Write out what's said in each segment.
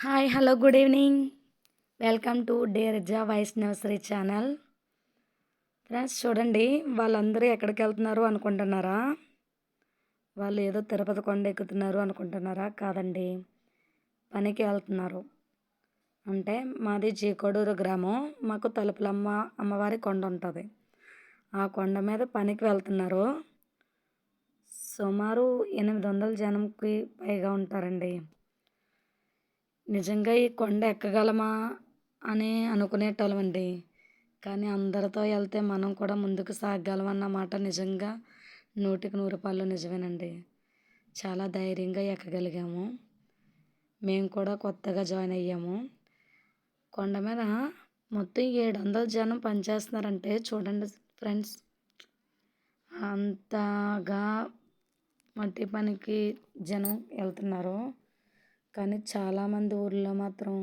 Hi hello good evening. Welcome to డేర్జా వైస్ nursery channel. Friends చూడండి వాళ్ళందరూ ఎక్కడికి వెళ్తున్నారు అనుకుంటున్నారా? వాళ్ళు ఏదో తిరుపతి కొండ ఎక్కుతున్నారు అనుకుంటున్నారా? కాదండి పనికి వెళ్తున్నారు. అంటే మాది జీకోడూరు గ్రామం. మాకు తలుపులమ్మ అమ్మవారి కొండ ఉంటుంది. ఆ కొండ మీద పనికి వెళ్తున్నారు. సుమారు ఎనిమిది వందల జనంకి పైగా ఉంటారండి. నిజంగా ఈ కొండ ఎక్కగలమా అని అనుకునేటోళ్ళమండి. కానీ అందరితో వెళ్తే మనం కూడా ముందుకు సాగగలం మాట నిజంగా నూటికి నూరు రూపాయలు నిజమేనండి. చాలా ధైర్యంగా ఎక్కగలిగాము. మేము కూడా కొత్తగా జాయిన్ అయ్యాము. కొండ మీద మొత్తం ఏడు వందల జనం పనిచేస్తున్నారంటే చూడండి ఫ్రెండ్స్. అంతగా మట్టి పనికి జనం వెళ్తున్నారు. కానీ చాలామంది ఊర్లో మాత్రం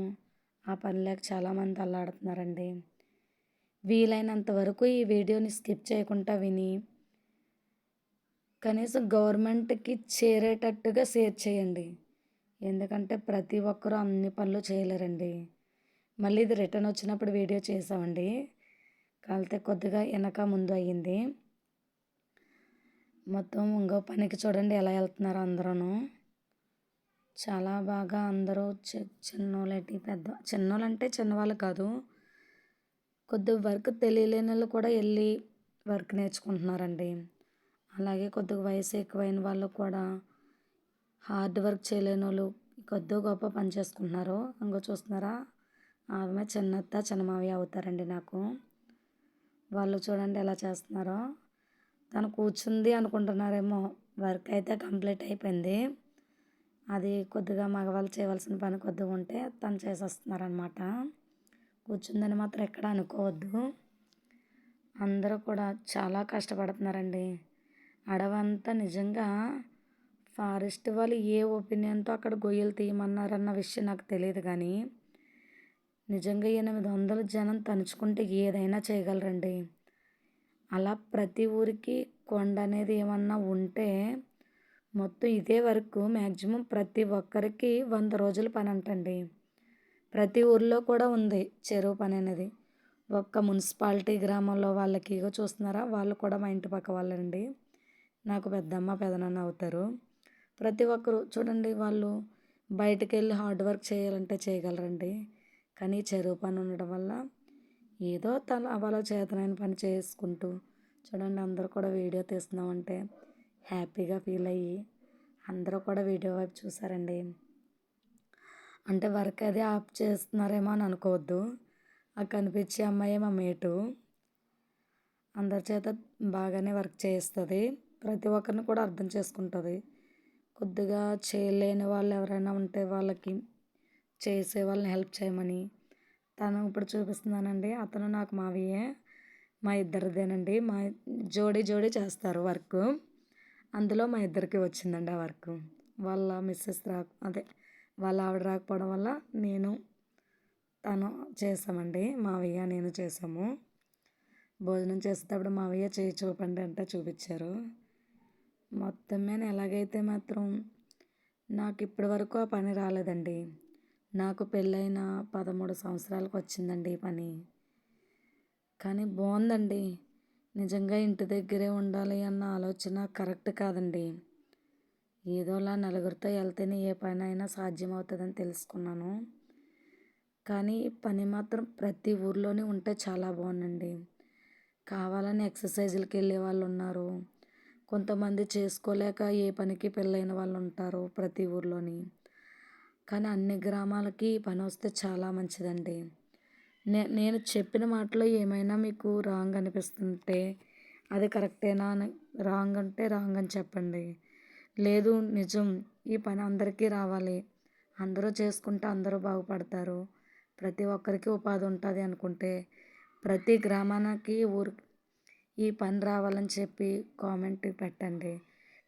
ఆ పని లేక చాలామంది అల్లాడుతున్నారండి. వీలైనంత వరకు ఈ వీడియోని స్కిప్ చేయకుండా విని కనీసం గవర్నమెంట్కి చేరేటట్టుగా షేర్ చేయండి. ఎందుకంటే ప్రతి ఒక్కరూ అన్ని పనులు చేయలేరండి. మళ్ళీ ఇది రిటర్న్ వచ్చినప్పుడు వీడియో చేసామండి కాలితే కొద్దిగా వెనక ముందు అయ్యింది. మొత్తం ఇంకో పనికి చూడండి ఎలా వెళ్తున్నారో అందరూ చాలా బాగా అందరూ చి పెద్ద చిన్నోళ్ళంటే చిన్నవాళ్ళు కాదు. కొద్దిగా వర్క్ తెలియలేని వాళ్ళు కూడా వెళ్ళి వర్క్ నేర్చుకుంటున్నారండి. అలాగే కొద్దిగా వయసు ఎక్కువైన వాళ్ళు కూడా హార్డ్ వర్క్ చేయలేని వాళ్ళు కొద్దిగా గొప్ప పని చేసుకుంటున్నారు. ఇంకో చూస్తున్నారా? ఆమె చిన్నత్త చిన్నమావి అవుతారండి నాకు. వాళ్ళు చూడండి ఎలా చేస్తున్నారో. తను కూర్చుంది అనుకుంటున్నారేమో. వర్క్ అయితే కంప్లీట్ అయిపోయింది. అది కొద్దిగా మగవాళ్ళు చేయవలసిన పని కొద్దిగా ఉంటే తను చేసేస్తున్నారనమాట కూర్చుందని మాత్రం ఎక్కడ అనుకోవద్దు. అందరూ కూడా చాలా కష్టపడుతున్నారండి. అడవంతా నిజంగా ఫారెస్ట్ వాళ్ళు ఏ ఒపీనియన్తో అక్కడ గొయ్యలు తీయమన్నారన్న విషయం నాకు తెలియదు కానీ నిజంగా ఎనిమిది వందల జనం తలుచుకుంటే ఏదైనా చేయగలరండి. అలా ప్రతి ఊరికి కొండ అనేది ఏమన్నా ఉంటే మొత్తం ఇదే వరకు మ్యాక్సిమం ప్రతి ఒక్కరికి వంద రోజుల పని అంటండి. ప్రతి ఊర్లో కూడా ఉంది చెరువు పని అనేది. ఒక్క మున్సిపాలిటీ గ్రామంలో వాళ్ళకి చూస్తున్నారా? వాళ్ళు కూడా మా ఇంటి పక్క వాళ్ళండి. నాకు పెద్దమ్మ పెదనాన్న అవుతారు. ప్రతి ఒక్కరు చూడండి వాళ్ళు బయటకు వెళ్ళి హార్డ్ వర్క్ చేయాలంటే చేయగలరండి. కానీ చెరువు పని ఉండడం వల్ల ఏదో తన వాళ్ళ చేతనైన పని చేసుకుంటూ చూడండి అందరూ కూడా వీడియో తీస్తున్నామంటే హ్యాపీగా ఫీల్ అయ్యి అందరూ కూడా వీడియో వైపు చూసారండి. అంటే వర్క్ అది ఆఫ్ చేస్తున్నారేమో అని అనుకోవద్దు. ఆ కనిపించే అమ్మాయి మా మేటు. అందరి చేత బాగానే వర్క్ చేస్తుంది ప్రతి ఒక్కరిని కూడా అర్థం చేసుకుంటుంది. కొద్దిగా చేయలేని వాళ్ళు ఎవరైనా ఉంటే వాళ్ళకి చేసే వాళ్ళని హెల్ప్ చేయమని. తను ఇప్పుడు చూపిస్తున్నానండి. అతను నాకు మావయ్యే. మా ఇద్దరిదేనండి. మా జోడీ జోడీ చేస్తారు వర్క్. అందులో మా ఇద్దరికి వచ్చిందండి ఆ వర్క్. వాళ్ళ మిస్సెస్ రా అదే వాళ్ళ ఆవిడ రాకపోవడం వల్ల నేను తను చేసామండి మావయ్య నేను చేసాము భోజనం చేసేటప్పుడు మావయ్య చేయి చూపండి అంటే చూపించారు. మొత్తం మీద ఎలాగైతే మాత్రం నాకు ఇప్పటి వరకు ఆ పని రాలేదండి. నాకు పెళ్ళైన పదమూడు సంవత్సరాలకు వచ్చిందండి ఈ పని. కానీ బాగుందండి. నిజంగా ఇంటి దగ్గరే ఉండాలి అన్న ఆలోచన కరెక్ట్ కాదండి. ఏదోలా నలుగురితో వెళ్తేనే ఏ పని అయినా సాధ్యమవుతుందని తెలుసుకున్నాను. కానీ పని మాత్రం ప్రతి ఊర్లోనే ఉంటే చాలా బాగుందండి కావాలని ఎక్సర్సైజులకి వెళ్ళే వాళ్ళు ఉన్నారు. కొంతమంది చేసుకోలేక ఏ పనికి పెళ్ళైన వాళ్ళు ఉంటారు ప్రతి ఊర్లోని. కానీ అన్ని గ్రామాలకి పని వస్తే చాలా మంచిదండి. నే నేను చెప్పిన మాటలో ఏమైనా మీకు రాంగ్ అనిపిస్తుంటే అది కరెక్టేనా అని రాంగ్ అంటే రాంగ్ అని చెప్పండి. లేదు నిజం. ఈ పని అందరికీ రావాలి. అందరూ చేసుకుంటే అందరూ బాగుపడతారు. ప్రతి ఒక్కరికి ఉపాధి ఉంటుంది అనుకుంటే ప్రతి గ్రామానికి ఊరు ఈ పని రావాలని చెప్పి కామెంట్ పెట్టండి.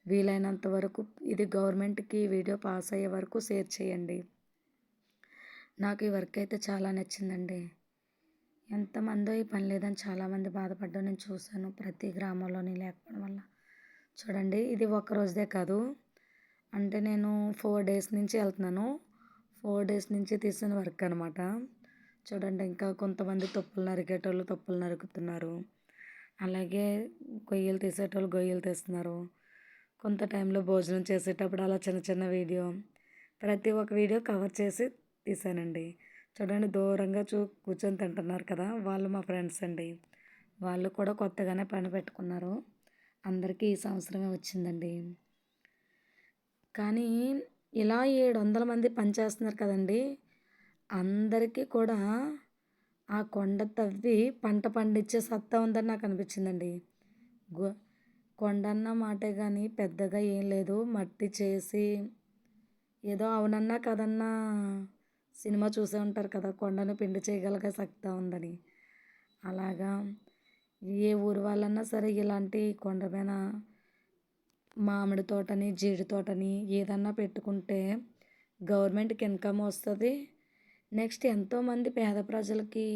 వీలైనంత వరకు ఇది గవర్నమెంట్కి వీడియో పాస్ అయ్యే వరకు షేర్ చేయండి. నాకు ఈ వర్క్ అయితే చాలా నచ్చిందండి. ఎంతమందో ఈ పని లేదని చాలామంది బాధపడ్డం నేను చూశాను ప్రతి గ్రామంలోని లేకపోవడం వల్ల. చూడండి ఇది ఒక్క రోజుదే కాదు. అంటే నేను ఫోర్ డేస్ నుంచి వెళ్తున్నాను. ఫోర్ డేస్ నుంచి తీసిన వర్క్ అనమాట చూడండి ఇంకా కొంతమంది తొప్పులు నరికేటోళ్ళు తొప్పులు నరుకుతున్నారు. అలాగే గొయ్యలు తీసేటోళ్ళు గొయ్యలు తీస్తున్నారు. కొంత టైంలో భోజనం చేసేటప్పుడు అలా చిన్న చిన్న వీడియో ప్రతి ఒక్క వీడియో కవర్ చేసి తీసానండి చూడండి దూరంగా చూ కూర్చొని తింటున్నారు కదా వాళ్ళు మా ఫ్రెండ్స్ అండి. వాళ్ళు కూడా కొత్తగానే పని పెట్టుకున్నారు. అందరికీ ఈ సంవత్సరమే వచ్చిందండి. కానీ ఇలా ఏడు వందల మంది పనిచేస్తున్నారు కదండి. అందరికీ కూడా ఆ కొండ తవ్వి పంట పండించే సత్తా ఉందని నాకు అనిపించిందండి. గో కొండన్న మాటే కానీ పెద్దగా ఏం లేదు. మట్టి చేసి ఏదో అవునన్నా కదన్నా సినిమా చూసే ఉంటారు కదా కొండను పిండి చేయగలగా సత్తా ఉందని. అలాగా ఏ ఊరు వాళ్ళన్నా సరే ఇలాంటి కొండ మీద మామిడి తోటని జీడి తోటని ఏదన్నా పెట్టుకుంటే గవర్నమెంట్కి ఇన్కమ్ వస్తుంది. నెక్స్ట్ ఎంతోమంది పేద ప్రజలకి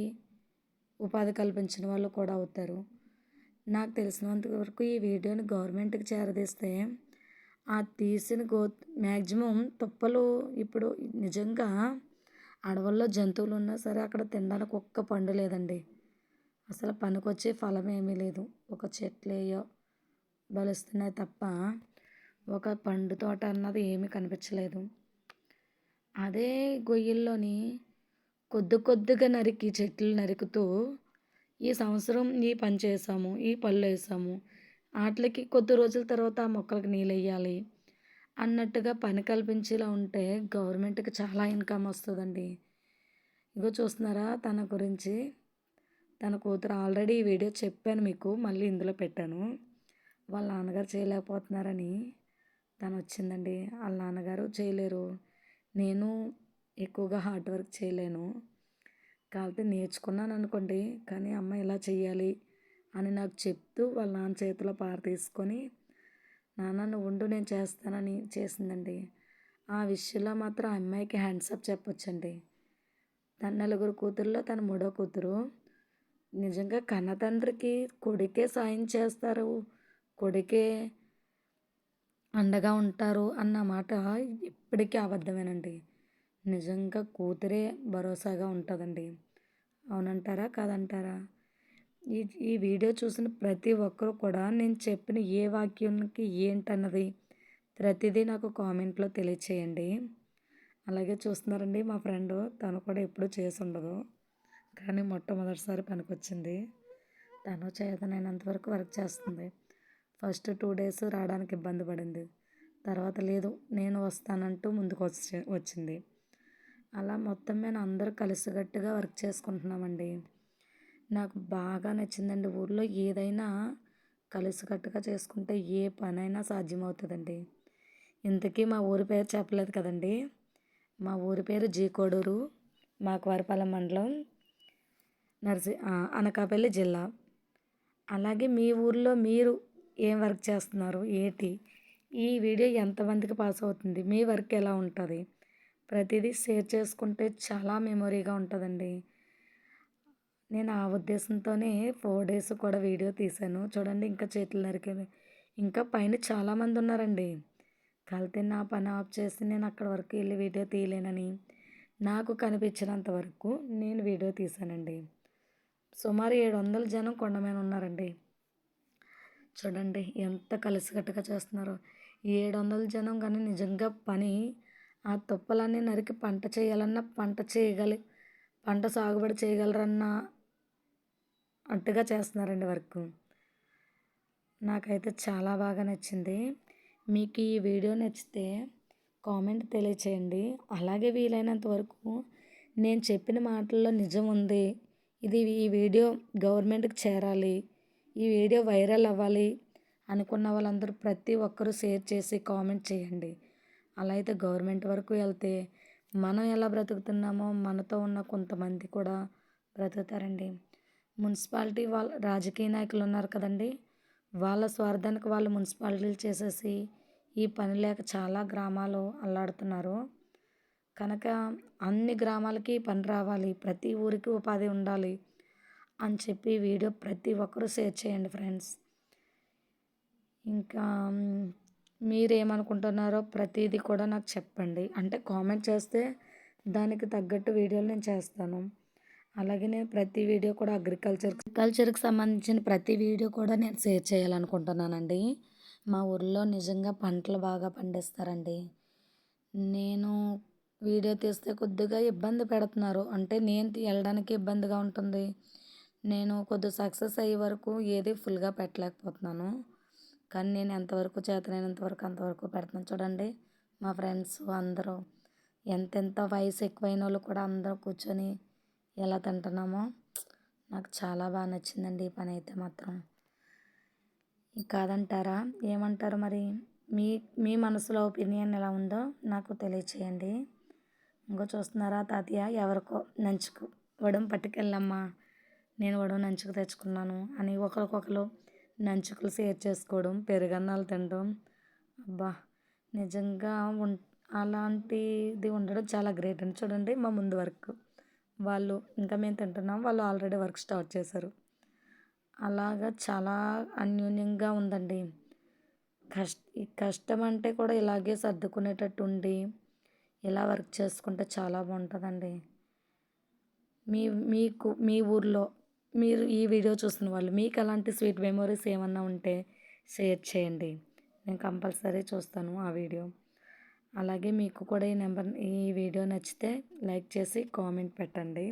ఉపాధి కల్పించిన వాళ్ళు కూడా అవుతారు. నాకు తెలిసినంత వరకు ఈ వీడియోని గవర్నమెంట్కి చేరదీస్తే ఆ తీసిన గో మ్యాక్సిమం తుప్పలు ఇప్పుడు నిజంగా అడవుల్లో జంతువులు ఉన్నా సరే అక్కడ తినడానికి ఒక్క పండు లేదండి. అసలు పనికొచ్చే ఫలం ఏమీ లేదు. ఒక చెట్లేయో బలుస్తున్నాయి తప్ప ఒక పండు తోట అన్నది ఏమీ కనిపించలేదు. అదే గొయ్యిల్లోని కొద్ది కొద్దిగా నరికి చెట్లు నరుకుతూ ఈ సంవత్సరం ఈ పని చేసాము ఈ పళ్ళు వేసాము వాటికి కొద్ది రోజుల తర్వాత ఆ మొక్కలకి నీళ్ళు వేయాలి. అన్నట్టుగా పని కల్పించేలా ఉంటే గవర్నమెంట్కి చాలా ఇన్కమ్ వస్తుందండి. ఇగో చూస్తున్నారా తన గురించి? తన కూతురు ఆల్రెడీ ఈ వీడియో చెప్పాను మీకు మళ్ళీ ఇందులో పెట్టాను. వాళ్ళ నాన్నగారు చేయలేకపోతున్నారని తను వచ్చిందండి. వాళ్ళ నాన్నగారు చేయలేరు. నేను ఎక్కువగా హార్డ్ వర్క్ చేయలేను. కాకపోతే నేర్చుకున్నాను అనుకోండి కానీ అమ్మ ఇలా చేయాలి అని నాకు చెప్తూ వాళ్ళ నాన్న చేతిలో పార తీసుకొని నాన్న నువ్వు ఉండు నేను చేస్తానని చేసిందండి. ఆ విషయంలో మాత్రం ఆ అమ్మాయికి హ్యాండ్సప్ చెప్పొచ్చండి. తన నలుగురు కూతుర్లో తన మూడో కూతురు. నిజంగా కన్న తండ్రికి కొడుకే సాయం చేస్తారు కొడుకే అండగా ఉంటారు అన్న మాట ఇప్పటికీ అబద్ధమేనండి. నిజంగా కూతురే భరోసాగా ఉంటుందండి. అవునంటారా కాదంటారా? ఈ ఈ వీడియో చూసిన ప్రతి ఒక్కరు కూడా నేను చెప్పిన ఏ వాక్యానికి ఏంటన్నది ప్రతిదీ నాకు కామెంట్లో తెలియచేయండి. అలాగే చూస్తున్నారండి మా ఫ్రెండ్ తను కూడా ఎప్పుడు చేసి ఉండదు. కానీ మొట్టమొదటిసారి పనికొచ్చింది. తను చేతనైనంత వరకు వర్క్ చేస్తుంది. ఫస్ట్ టూ డేస్ రావడానికి ఇబ్బంది పడింది. తర్వాత లేదు నేను వస్తానంటూ ముందుకు వచ్చి వచ్చింది. అలా మొత్తం మేము అందరూ కలిసికట్టుగా వర్క్ చేసుకుంటున్నామండి. నాకు బాగా నచ్చిందండి ఊర్లో ఏదైనా కలిసికట్టుగా చేసుకుంటే ఏ పనైనా సాధ్యమవుతుందండి. ఇంతకీ మా ఊరి పేరు చెప్పలేదు కదండి. మా ఊరి పేరు జీకోడూరు మాకవరపాలెం మండలం నర్సి అనకాపల్లి జిల్లా. అలాగే మీ ఊర్లో మీరు ఏం వర్క్ చేస్తున్నారు? ఏంటి? ఈ వీడియో ఎంతమందికి పాస్ అవుతుంది? మీ వర్క్ ఎలా ఉంటుంది? ప్రతిదీ షేర్ చేసుకుంటే చాలా మెమొరీగా ఉంటుందండి. నేను ఆ ఉద్దేశంతోనే ఫోర్ డేస్ కూడా వీడియో తీశాను. చూడండి ఇంకా చేతులు నరికే ఇంకా పైన చాలామంది ఉన్నారండి. కలితే నా పని ఆఫ్ చేసి నేను అక్కడ వరకు వెళ్ళి వీడియో తీయలేనని నాకు కనిపించినంత వరకు నేను వీడియో తీశానండి. సుమారు ఏడు వందల జనం కొండ మీద ఉన్నారండి. చూడండి ఎంత కలిసికట్టుగా చేస్తున్నారో. ఏడు వందల జనం కానీ నిజంగా పని ఆ తుప్పలన్నీ నరికి పంట చేయాలన్నా పంట చేయగలి పంట సాగుబడి చేయగలరన్న అట్టుగా చేస్తున్నారండి వర్క్. నాకైతే చాలా బాగా నచ్చింది. మీకు ఈ వీడియో నచ్చితే కామెంట్ తెలియచేయండి. అలాగే వీలైనంత వరకు నేను చెప్పిన మాటల్లో నిజం ఉంది. ఇది ఈ వీడియో గవర్నమెంట్కి చేరాలి. ఈ వీడియో వైరల్ అవ్వాలి అనుకున్న వాళ్ళందరూ ప్రతి ఒక్కరూ షేర్ చేసి కామెంట్ చేయండి. అలా అయితే గవర్నమెంట్ వరకు వెళ్తే మనం ఎలా బ్రతుకుతున్నామో మనతో ఉన్న కొంతమంది కూడా బ్రతుకుతారండి. మున్సిపాలిటీ వాళ్ళ రాజకీయ నాయకులు ఉన్నారు కదండి. వాళ్ళ స్వార్థానికి వాళ్ళు మున్సిపాలిటీలు చేసేసి ఈ పని లేక చాలా గ్రామాలు అల్లాడుతున్నారు. కనుక అన్ని గ్రామాలకి పని రావాలి ప్రతి ఊరికి ఉపాధి ఉండాలి అని చెప్పి వీడియో ప్రతి ఒక్కరూ షేర్ చేయండి ఫ్రెండ్స్. ఇంకా మీరేమనుకుంటున్నారో ప్రతిదీ కూడా నాకు చెప్పండి. అంటే కామెంట్ చేస్తే దానికి తగ్గట్టు వీడియోలు నేను చేస్తాను. అలాగే నేను ప్రతి వీడియో కూడా అగ్రికల్చర్ కల్చర్కి సంబంధించిన ప్రతి వీడియో కూడా నేను షేర్ చేయాలనుకుంటున్నానండి. మా ఊర్లో నిజంగా పంటలు బాగా పండిస్తారండి. నేను వీడియో తీస్తే కొద్దిగా ఇబ్బంది పెడుతున్నారు. అంటే నేను వెళ్ళడానికి ఇబ్బందిగా ఉంటుంది. నేను కొద్దిగా సక్సెస్ అయ్యే వరకు ఏది ఫుల్గా పెట్టలేకపోతున్నాను. కానీ నేను ఎంతవరకు చేతనైనంతవరకు అంతవరకు పెడుతున్నాను. చూడండి మా ఫ్రెండ్స్ అందరూ ఎంతెంత వయసు ఎక్కువైన వాళ్ళు కూడా అందరూ కూర్చొని ఎలా తింటున్నామో నాకు చాలా బాగా నచ్చిందండి ఈ పని అయితే మాత్రం. కాదంటారా? ఏమంటారు మరి? మీ మీ మనసులో ఒపీనియన్ ఎలా ఉందో నాకు తెలియచేయండి. ఇంకో చూస్తున్నారా తాతయ్య? ఎవరికో నంచుకు. వడం పట్టుకెళ్ళమ్మా. నేను వడం నంచుకు తెచ్చుకున్నాను అని ఒకరికొకరు నంచుకులు షేర్ చేసుకోవడం పెరుగన్నాలు తినడం. అబ్బా! నిజంగా ఉం అలాంటిది ఉండడం చాలా గ్రేట్ అని చూడండి మా ముందు వరకు. వాళ్ళు ఇంకా మేము తింటున్నాం. వాళ్ళు ఆల్రెడీ వర్క్ స్టార్ట్ చేశారు. అలాగా చాలా అన్యోన్యంగా ఉందండి. కష్ట కష్టం అంటే కూడా ఇలాగే సర్దుకునేటట్టు ఉండి ఇలా వర్క్ చేసుకుంటే చాలా బాగుంటుందండి. మీ మీకు మీ ఊర్లో మీరు ఈ వీడియో చూస్తున్న వాళ్ళు మీకు అలాంటి స్వీట్ మెమొరీస్ ఏమన్నా ఉంటే షేర్ చేయండి. నేను కంపల్సరీ చూస్తాను ఆ వీడియో. అలాగే మీకు కూడా ఈ నెంబర్ ఈ వీడియో నచ్చితే లైక్ చేసి కామెంట్ పెట్టండి.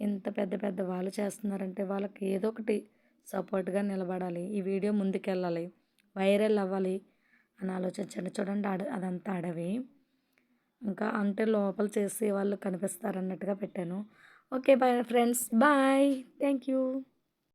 ఇంత పెద్ద పెద్ద వాళ్ళు చేస్తున్నారంటే వాళ్ళకి ఏదో ఒకటి సపోర్ట్గా నిలబడాలి ఈ వీడియో ముందుకెళ్ళాలి వైరల్ అవ్వాలి అని ఆలోచించండి. చూడండి అడ అదంతా అడవి. ఇంకా అంటే లోపల చేసి వాళ్ళు కనిపిస్తారన్నట్టుగా పెట్టాను. Okay bye friends. Bye. Thank you